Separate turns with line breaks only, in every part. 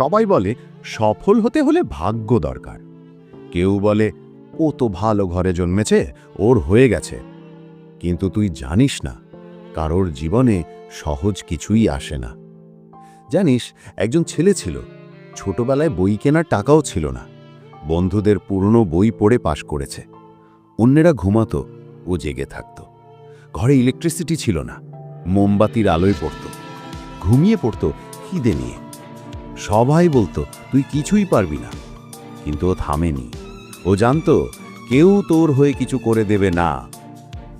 সবাই বলে, সফল হতে হলে ভাগ্য দরকার। কেউ বলে, ও তো ভালো ঘরে জন্মেছে, ওর হয়ে গেছে। কিন্তু তুই জানিস না, কারোর জীবনে সহজ কিছুই আসে না। জানিস, একজন ছেলে ছিল, ছোটবেলায় বই কেনার টাকাও ছিল না। বন্ধুদের পুরনো বই পড়ে পাশ করেছে। অন্যেরা ঘুমাতো, ও জেগে থাকত। ঘরে ইলেকট্রিসিটি ছিল না, মোমবাতির আলোয় পড়ত। ঘুমিয়ে পড়ত, খিদে নিয়ে। সবাই বলতো, তুই কিছুই পারবি না। কিন্তু ও থামেনি। ও জানতো, কেউ তোর হয়ে কিছু করে দেবে না।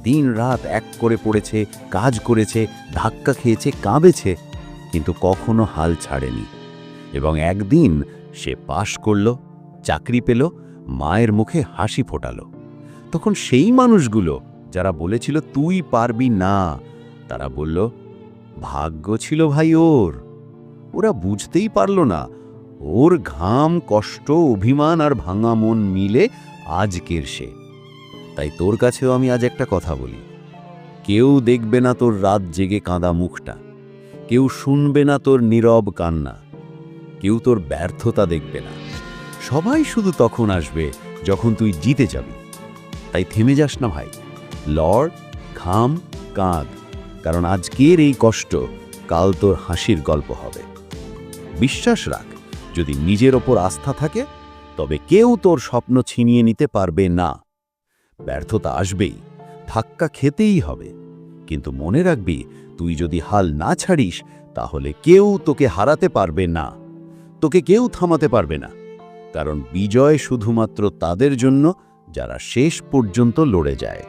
দিন রাত এক করে পড়েছে, কাজ করেছে, ধাক্কা খেয়েছে, কাঁদেছে, কিন্তু কখনো হাল ছাড়েনি। এবং একদিন সে পাশ করল, চাকরি পেল, মায়ের মুখে হাসি ফোটালো। তখন সেই মানুষগুলো যারা বলেছিল, তুই পারবি না, তারা বলল, ভাগ্য ছিল ভাই ওর। ওরা বুঝতেই পারল না। ওর ঘাম, কষ্ট, অভিমান আর ভাঙা মন মিলে আজকের সে। তাই তোর কাছেও আমি আজ একটা কথা বলি। কেউ দেখবে না তোর রাত জেগে কাঁদা মুখটা। কেউ শুনবে না তোর নীরব কান্না। কেউ তোর ব্যর্থতা দেখবে না। সবাই শুধু তখন আসবে যখন তুই জিতে যাবি। তাই থেমে যাস না ভাই। লড়, ঘাম, কাঁদ। কারণ আজকের এই কষ্ট কাল তোর হাসির গল্প হবে। বিশ্বাস রাখ, যদি নিজের ওপর আস্থা থাকে, তবে কেউ তোর স্বপ্ন ছিনিয়ে নিতে পারবে না। ব্যর্থতা আসবেই, ধাক্কা খেতেই হবে। কিন্তু মনে রাখবি, তুই যদি হাল না ছাড়িস, তাহলে কেউ তোকে হারাতে পারবে না। তোকে কেউ থামাতে পারবে না। কারণ বিজয় শুধুমাত্র তাদের জন্য, যারা শেষ পর্যন্ত লড়ে যায়।